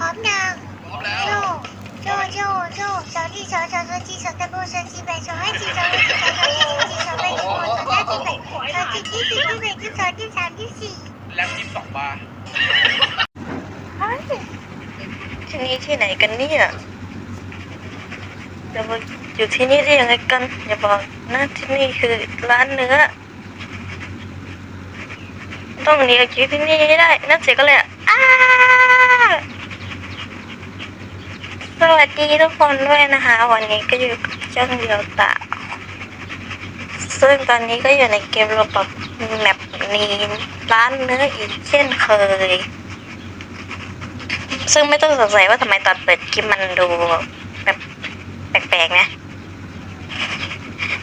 พร้อมยังพร้อมแล้วโจโจโจโจสาวที่สาวสาวสาวที่สาวตะโบสาวที่แปดสาวให้ที่สาวให้ที่สาวสาวที่สาวที่สาวแปดที่โบสาวที่แปดสาวที่ที่สี่ที่แปดที่สองที่สามที่สี่แล็บยี่สิบสองบาร์ที่นี่ที่ไหนกันเนี่ยจะมาอยู่ที่นี่ได้ยังไงกันอย่าบอกนะที่นี่คือร้านเนื้อต้องหนีออกจากที่นี่ให้ได้นั่นเสียก็เลยอะอ้า สวัสดีทุกคนด้วยนะคะ วันนี้ก็อยู่กับเจ้าเดียวตาซึ่งตอนนี้ก็อยู่ในเกมโรบอกแมปนี้ร้านเนื้ออีกเช่นเคย ซึ่งไม่ต้องสงสัยว่าทำไมตอนเปิดคลิปมันดูแบบแปลกๆนะ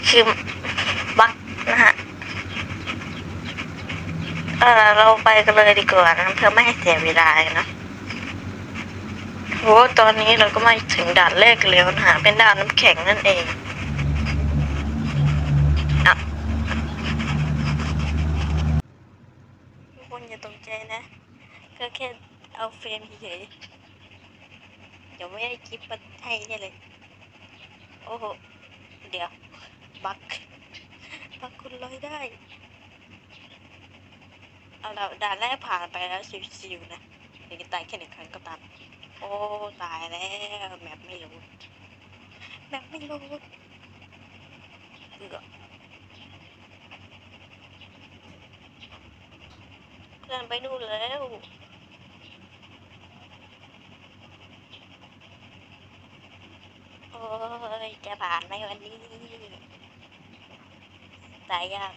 คือบั๊กนะฮะเออเราไปกันเลยดีกว่านะเพื่อไม่ให้เสียเวลาเนอะ โอ้ตอนนี้เราก็มาถึงด่านแรกแล้วนะฮะเป็นด่านน้ำแข็งนั่นเองอะทุกคนอย่าตกใจนะ ก็แค่เอาเฟรมเฉยๆเดี๋ยวไม่ได้คลิปมาให้เนี่ยเลย โอ้โห เดี๋ยว บักบักคุณลอยได้ เอาละด่านแรกผ่านไปแล้วชิวๆนะเดี๋ยวตายแค่หนึ่งครั้งก็ตาม แล้วแมปไม่รู้แมปไม่รู้เอือเพื่อนไปนู่นแล้วโอ้ยจะผ่านไหมวันนี้ตายยาก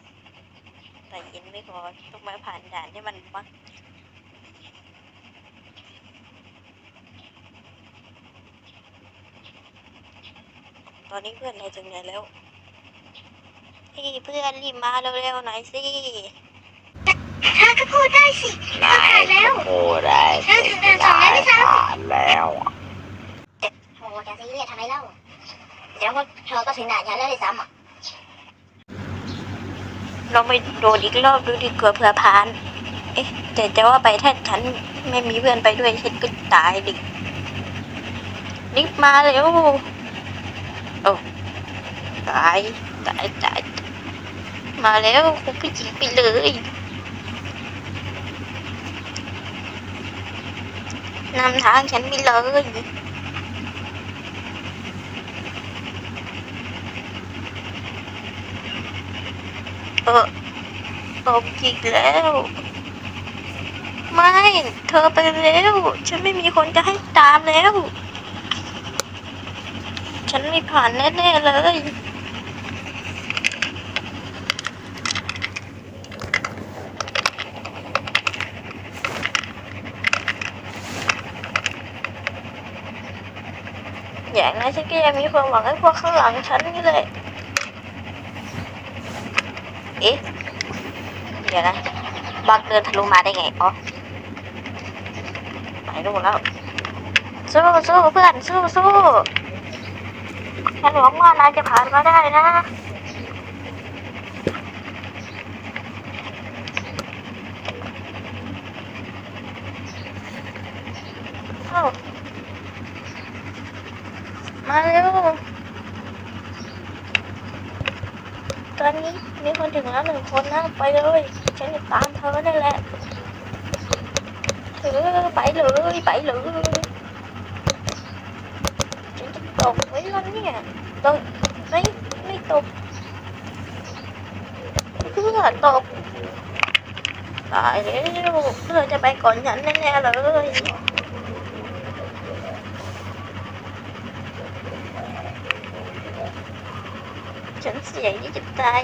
แต่ย็นไม่พอต้องมาผ่านด่านที่มันมัก ตอนนี้เพื่อนเราถึงไหนแล้วพี่เพื่อนรีบมาเร็วๆหน่อยสิเธอก็พูดได้สิเธอผ่านแล้วโอ้ได้เธอถึงเดือนสองแล้วไม่ใช่ผ่านแล้วโอ้จะซีเรียสทำไมเล่าเดี๋ยวก็เธอก็ถึงด่านฉันแล้วเลยซ้ำอะเราไปโดดอีกรอบดูดีกว่าเผื่อผ่าน เอ๊ะแต่จะว่าไปถ้าฉันไม่มีเพื่อนไปด้วยฉันก็ตายดิรีบมาเร็ว โอ้ตายตายตายมาแล้วคุณผู้หญิงไปเลยนำทางฉันไปเลยเออตกอีกแล้ว ไม่ เธอไปแล้ว ฉันไม่มีคนจะให้ตามแล้ว ฉันไม่ผ่านแน่ ๆ เลย อย่างนั้นฉันก็ยังมีความหวังให้พวกข้างหลังฉันนี่เลยเอ๊ะเดี๋ยวนะบักเดินทะลุมาได้ไงอ๋อไปนู่นแล้วสู้สู้เพื่อนสู้สู้ ฉันหวังว่านายจะผ่านมาได้นะเอ้ามาเร็ว ตอนนี้มีคนถึงแล้วหนึ่งคนนะไปเลย ฉันจะตามเธอได้แหละเธอไปเลย ไปเลยฉันจะตกไว้แล้วเนี่ยตกไม่ไม่ตก เพื่อตกตายแล้วเพื่อจะไปก่อนฉันแน่ๆเลยฉันเสี่ยงที่จะตาย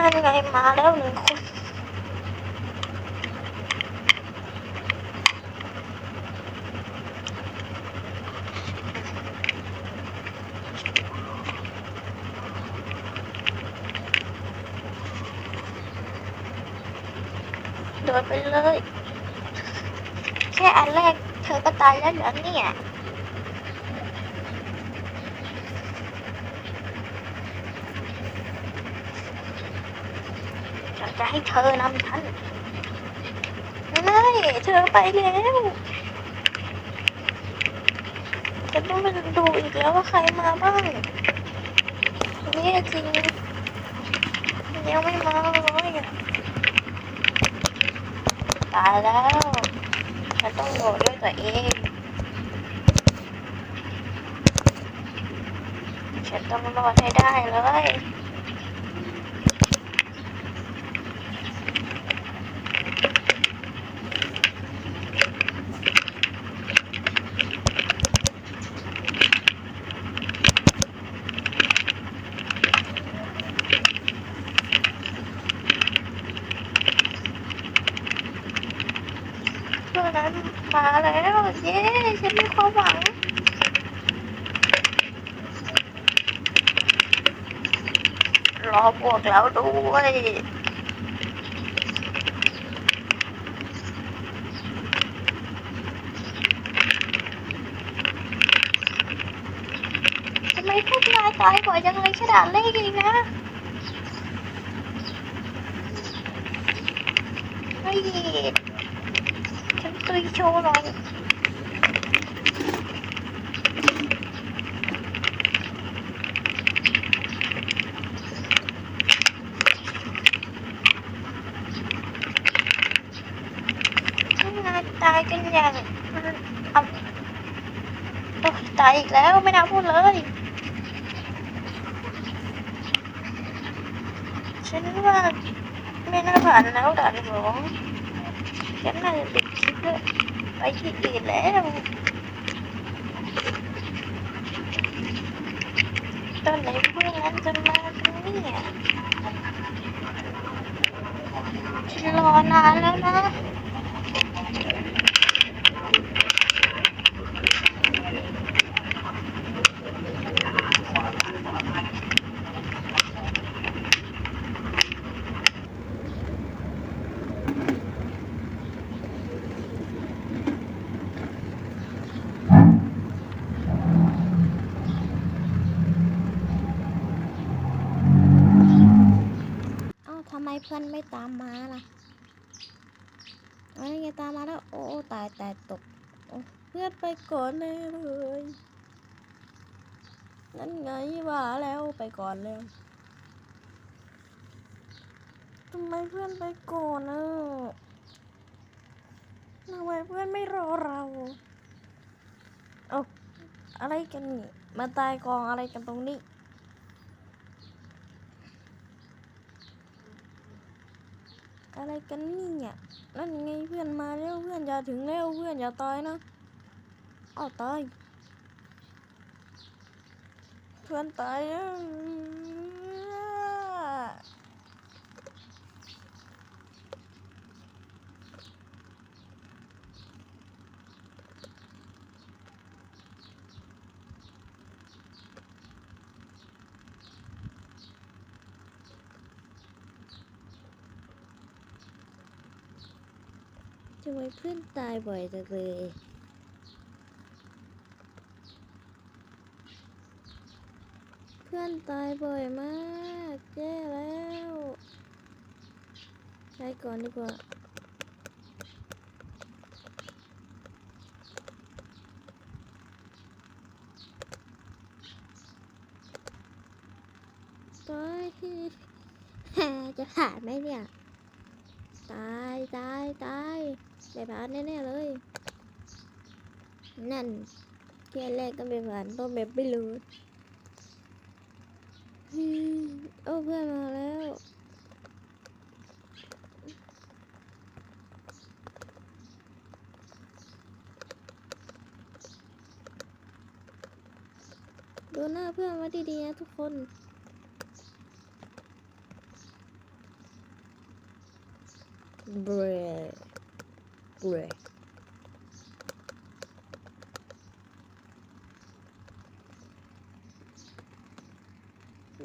นะเอาละตอนนี้ฉันต้องเกิดใหม่อีกแล้วเหรอไปตานไงมาแล้วหนึ่งคนโดนไปเลย แค่อันแรกเธธอก็ตายแล้วเหรอเนี่ย จะให้เธอนำฉันไม่เธอไปแล้วฉันต้องมาดูอีกแล้วว่าใครมาบ้างนี่จริงยังไม่มาเลยอะตายแล้วฉันต้องโดดด้วยตัวเองฉันต้องรอดให้ได้เลย เพื่อนนั้นมาแล้ว เย้ ฉันมีความหวังรอพวกเราด้วยทำไมพวกนายตายบ่อยจังเลยขนาดเล็กเองนะเฮ้ยฉันตุยโชว์หน่อยพวกนายตายกันอย่างเอาโอีกแล้วไม่น่าพูดเลยฉันว่าไม่น่าผ่านแล้วด่านสองฉันน่าจะปิดคลิปแล้วไปที่อื่นแล้วตอนไหนพวกนั้นจะมากันเนี่ยฉันรอนานแล้วนะ พื่อนไม่ตามมาล่ะอะไรไงตามมาแล้ว โอ้ตายตายตกเพื่อนไปก่อนเลยเลยนั่นไงว่าแล้วไปก่อนแล้วทำไมเพื่อนไปก่อนอะทำไมเพื่อนไม่รอเราเอ้าอะไรกันนี่มาตายกองอะไรกันตรงนี้ อะไรกันนี่เนี่ยนั่นไงเพื่อนมาแล้วเพื่อนอย่าถึงแล้วเพื่อนอย่าตายนะอ้าวตาย เพื่อนตายแล้ว ทำไมเพื่อนตายบ่อยจังเลยเพื่อนตายบ่อยมากแย่แล้วใช้ก่อนดีกว่าตายจะผ่านไหมเนี่ย ตาย ตาย ตาย ไม่ผ่านแน่ๆเลย นั่นแค่แรกก็ไม่ผ่านต้องแบบไม่รู้โอ้เพื่อนมาแล้วดูหน้าเพื่อนไว้ดีๆนะทุกคนเบร break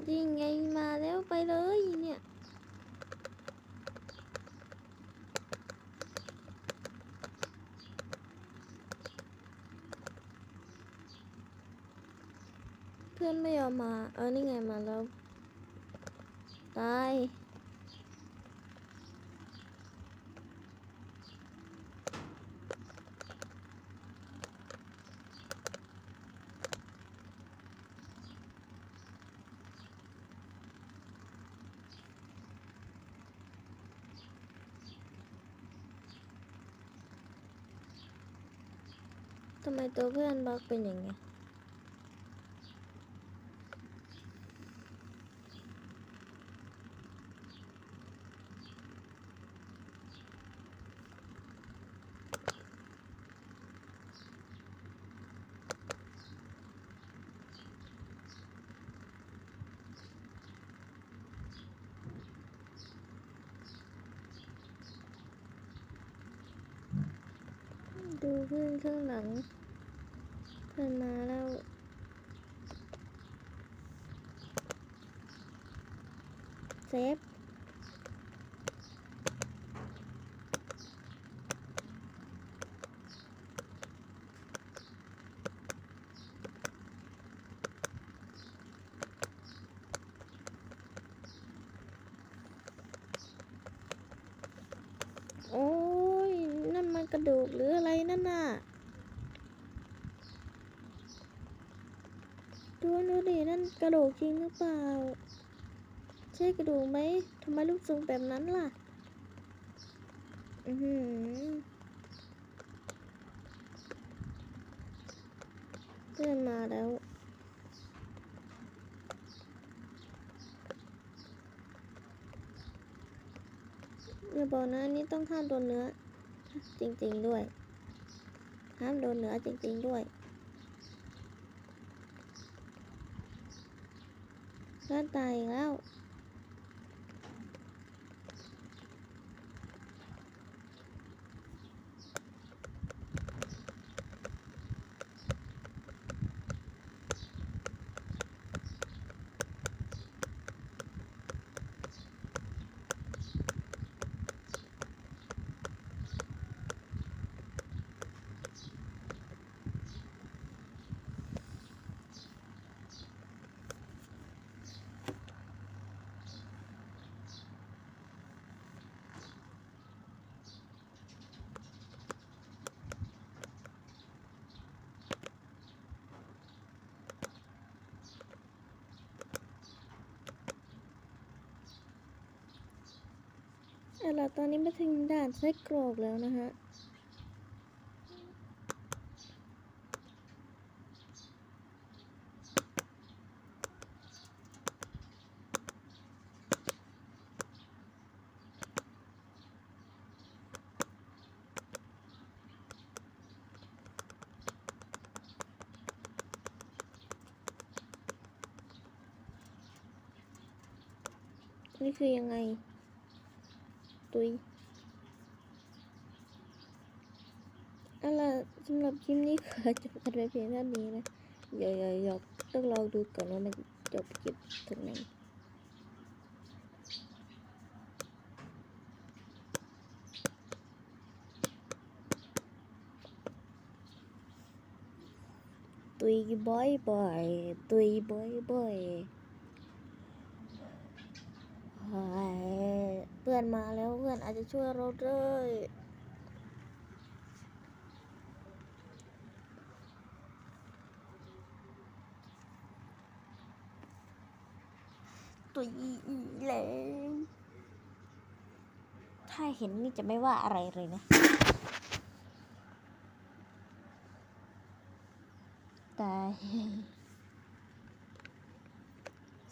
ยิงไงมาแล้วไปเลยเนี่ยเพื่อนไม่ยอมมา เออนี่ไงมาแล้ว ตาย ทำไมตัวเพื่อนบอกเป็นอย่างเงี้ย ดูเพื่อน ข้างหลัง เพื่อนมาแล้วเซฟ โอ้ย นั่นมันกระดูกหรืออะไรนั่นน่ะ ดูดูดินั่นกระดูกจริงหรือเปล่า ใช่กระดูกไหมทำไมรูปทรงแบบนั้นล่ะ อือหือเพื่อนมาแล้วอย่าบอกนะอันนี่ต้องห้ามโดนเนื้อ จริง ๆ ด้วย ห้ามโดนเนื้อจริง ๆ ด้วย ก็ตายแล้ว เอาตอนนี้มาถึงด่านไส้กรอกแล้วนะฮะนี่คือยังไง ตุยเอาล่ะสำหรับคลิปนี้ขอจบกันไปเพียงเท่านี้น อนมาแล้วเพื่อนอาจจะช่วยเราด้วยตุยแล้วถ้าเห็นนี่จะไม่ว่าอะไรเลยนะ แต่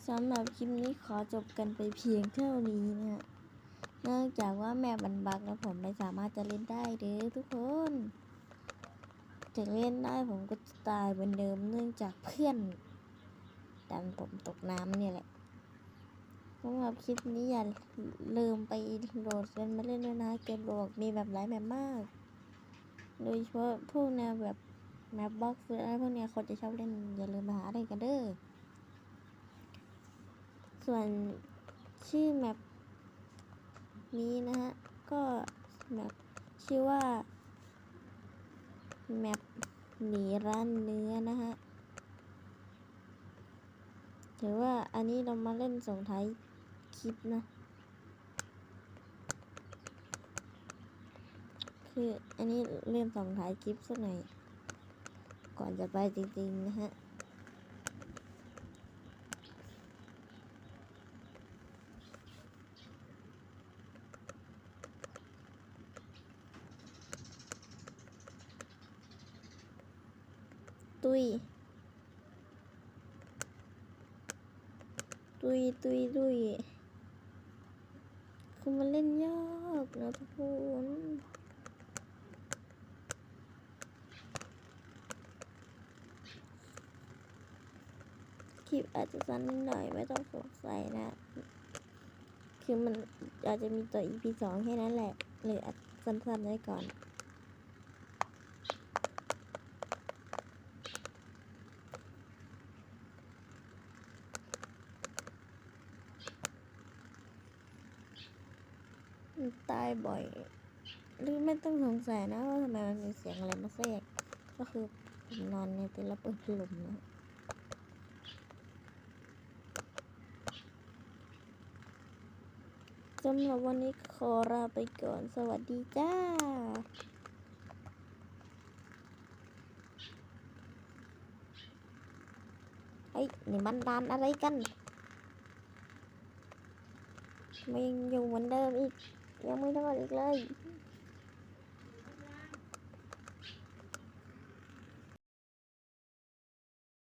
สำหรับคลิปนี้ขอจบกันไปเพียงเท่านี้นะฮะ เนื่องจากว่าแมปมันบักแล้วผมไม่สามารถจะเล่นได้เด้อทุกคนจะเล่นได้ผมก็จะตายเหมือนเดิมเนื่องจากเพื่อนดันผมตกน้ำเนี่ยแหละสำหรับคลิปนี้อย่าลืมไปโหลดกันมาเล่นด้วยนะเกมโรบอกมีแบบหลายแบบมาก โดยเฉพาะพวกแนวแบบแมปบ็อกซ์อะไรพวกเนี้ยคนจะชอบเล่นอย่าลืมมาหาเล่นกันเด้อส่วนชื่อแมป นี้นะฮะ ก็แมปชื่อว่าแมปหนีร้านเนื้อนะฮะหรือว่าอันนี้เรามาเล่นส่งท้ายคลิปนะ คืออันนี้เล่นส่งท้ายคลิปสักหน่อย ก่อนจะไปจริงๆนะฮะ ตุยตุยตุยตุยคือมันเล่นยากนะทุกคนคลิปอาจจะสั้นนิดหน่อยไม่ต้องสงสัยนะ คือมันอาจจะมีตัว EP สองแค่นั้นแหละเลยอัดสั้นๆไว้ก่อนตาย บ่อยหรือไม่ต้องสงสัยนะว่าทำไมมันมีเสียงอะไรมาแทรกก็คือผมนอนในเต็นท์แล้วเปิดพัดลมนะสำหรับวันนี้ขอลาไปก่อน สวัสดีจ้าเฮ้ยนี่มันดานอะไรกันไม่ยังอยู่เหมือนเดิมอีก ยังไม่ทอดอีกเลย